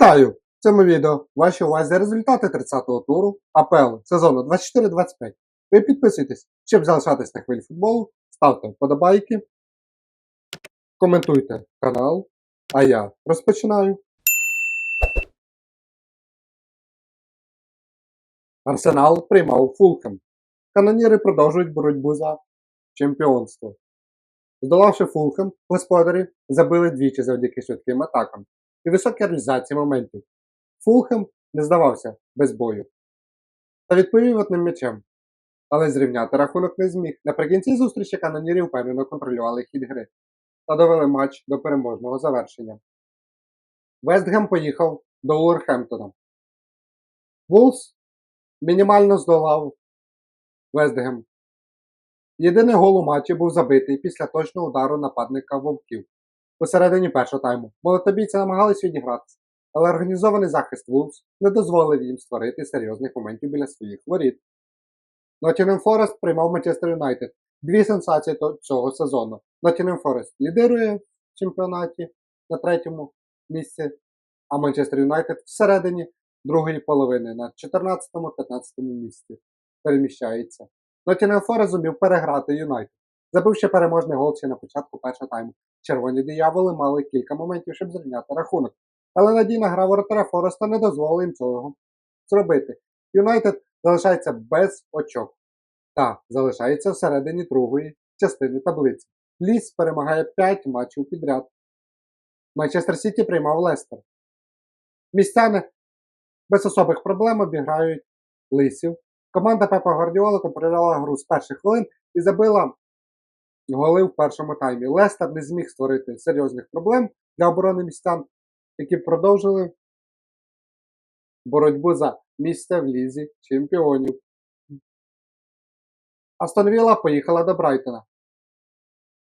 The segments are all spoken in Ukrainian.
Вітаю! В цьому відео ваші увазі результати 30-го туру АПЛ сезону 24-25. Ви підписуйтесь, щоб залишатись на хвилі футболу, ставте вподобайки, коментуйте канал, а я розпочинаю. Арсенал приймав Фулхем. Каноніри продовжують боротьбу за чемпіонство. Здолавши Фулхем, господарі забили двічі завдяки швидким атакам і високій реалізації моментів. Фулхем не здавався без бою та відповів одним м'ячем, але зрівняти рахунок не зміг. Наприкінці зустрічі канонірі впевнено контролювали хід гри та довели матч до переможного завершення. Вестгем поїхав до Уорхемптона. Вулс мінімально здолав Вестгем. Єдиний гол у матчі був забитий після точного удару нападника вовків. У середині першого тайму молотобійці намагались відігратися, але організований захист Вулфс не дозволив їм створити серйозних моментів біля своїх воріт. Ноттінгем Форест приймав Манчестер Юнайтед. Дві сенсації цього сезону. Ноттінгем Форест лідирує в чемпіонаті на третьому місці, а Манчестер Юнайтед всередині другої половини на 14-15 місці переміщається. Ноттінгем Форест зумів переграти Юнайтед, забивши переможний гол ще на початку першого тайму. Червоні дияволи мали кілька моментів, щоб зрівняти рахунок, але надійна гра воротаря Фореста не дозволила їм цього зробити. Юнайтед залишається без очок та залишається всередині другої частини таблиці. Ліс перемагає 5 матчів підряд. Манчестер Сіті приймав Лестер. Містяни без особих проблем обіграють лисів. Команда Пепа Гвардіола контролювала гру з перших хвилин і забила голи в першому таймі. Лестер не зміг створити серйозних проблем для оборони містян, які продовжили боротьбу за місце в лізі чемпіонів. Астон Вілла поїхала до Брайтона.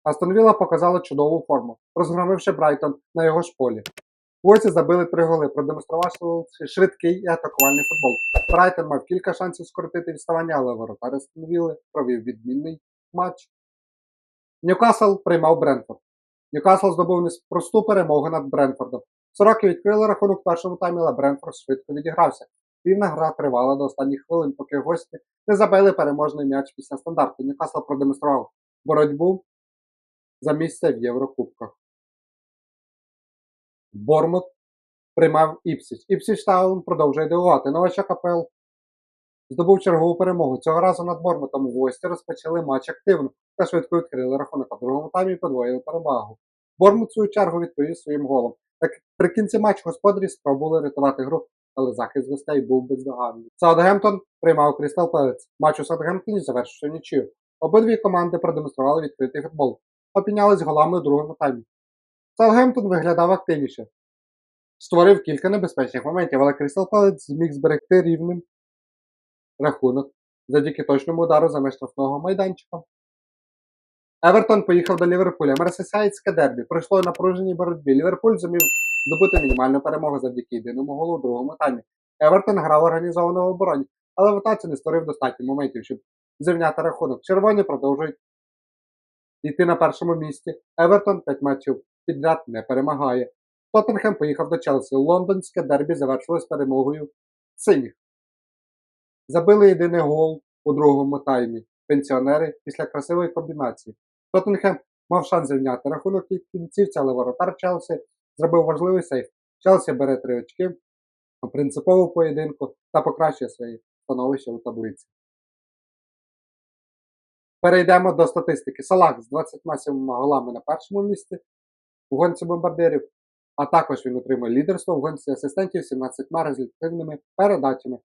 Астон Вілла показала чудову форму, розгромивши Брайтон на його ж полі. Гості забили три голи, продемонструвавши швидкий і атакувальний футбол. Брайтон мав кілька шансів скоротити відставання, але воротар Астон Вілли провів відмінний матч. Ньюкасл приймав Бренфорд. Ньюкасл здобув непросту перемогу над Бренфордом. Сороки відкрили рахунок в першому таймі, але Бренфорд швидко відігрався. Вільна гра тривала до останніх хвилин, поки гості не забили переможний м'яч після стандарту. Ньюкасл продемонстрував боротьбу за місце в Єврокубках. Бормут приймав Іпсіч. Іпсіч Таун продовжує дивувати. Новачок АПЛ здобув чергову перемогу. Цього разу над Бормутом гості розпочали матч активно та швидко відкрили рахунок, в другому таймі подвоїли перевагу. Бормут свою чергу відповів своїм голом. Так при кінці матчу господарі спробували рятувати гру, але захист гостей був бездоганний. Саутгемптон приймав Крістал Пелець. Матч у Саутгемптоні завершився нічию. Обидві команди продемонстрували відкритий футбол, опінялись голами у другому таймі. Саутгемптон виглядав активніше, створив кілька небезпечних моментів, але Крістал Пелець зміг зберегти рівним рахунок завдяки точному удару за меж штрафного майданчика. Евертон поїхав до Ліверпуля. Мерсесайдське дербі пройшло напруженій боротьбі. Ліверпуль зумів здобути мінімальну перемогу завдяки єдиному голу у другому таймі. Евертон грав організовано в обороні, але в атаці не створив достатньо моментів, щоб зрівняти рахунок. Червоні продовжують йти на першому місці. Евертон 5 матчів підряд не перемагає. Тоттенхем поїхав до Челсі. Лондонське дербі завершилось перемогою синіх. Забили єдиний гол у другому таймі. Пенсіонери після красивої комбінації. Тоттенхем мав шанс зрівняти рахунок і кінцівця, але воротар Челсі зробив важливий сейф. Челсі бере три очки принципову поєдинку та покращує своє становище у таблиці. Перейдемо до статистики. Салах з 27 голами на першому місці у гонці бомбардирів, а також він отримує лідерство в гонці асистентів 17 результативними передачами.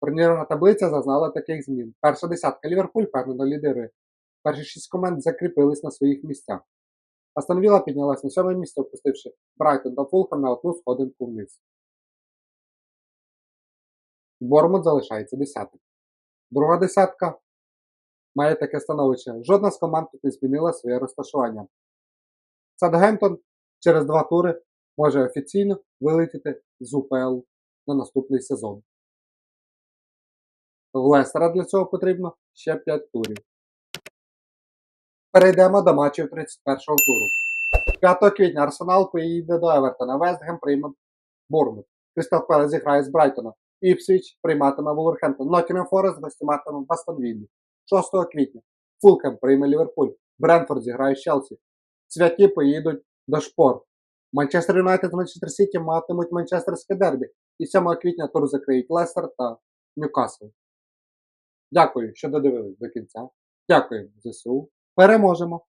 Турнірна таблиця зазнала таких змін. Перша десятка Ліверпуль впевнено лідирує. Перші шість команд закріпились на своїх місцях. Астон Вілла піднялась на сьоме місце, опустивши Брайтон та Фулхам на одну сходинку вниз. Бормут залишається десятим. Друга десятка має таке становище. Жодна з команд тут не змінила своє розташування. Садгемптон через два тури може офіційно вилетіти з УПЛ на наступний сезон. В Лестера для цього потрібно ще 5 турів. Перейдемо до матчів 31-го туру. 5 квітня Арсенал поїде до Евертона. Вестгем прийме Борнмут. Кристал Пелес зіграє з Брайтоном. Іпсвіч прийматиме Вулверхемптон. Ноттінгем Форест гостюватиме в Астон Віллі. 6 квітня. Фулхем прийме Ліверпуль. Брентфорд зіграє з Челсі. Святі поїдуть до Шпор. Манчестер Юнайтед з Манчестер Сіті матимуть Манчестерське дербі. І 7 квітня тур закриють Лестер та Ньюкасл. Дякую, що додивились до кінця. Дякую, ЗСУ. Переможемо!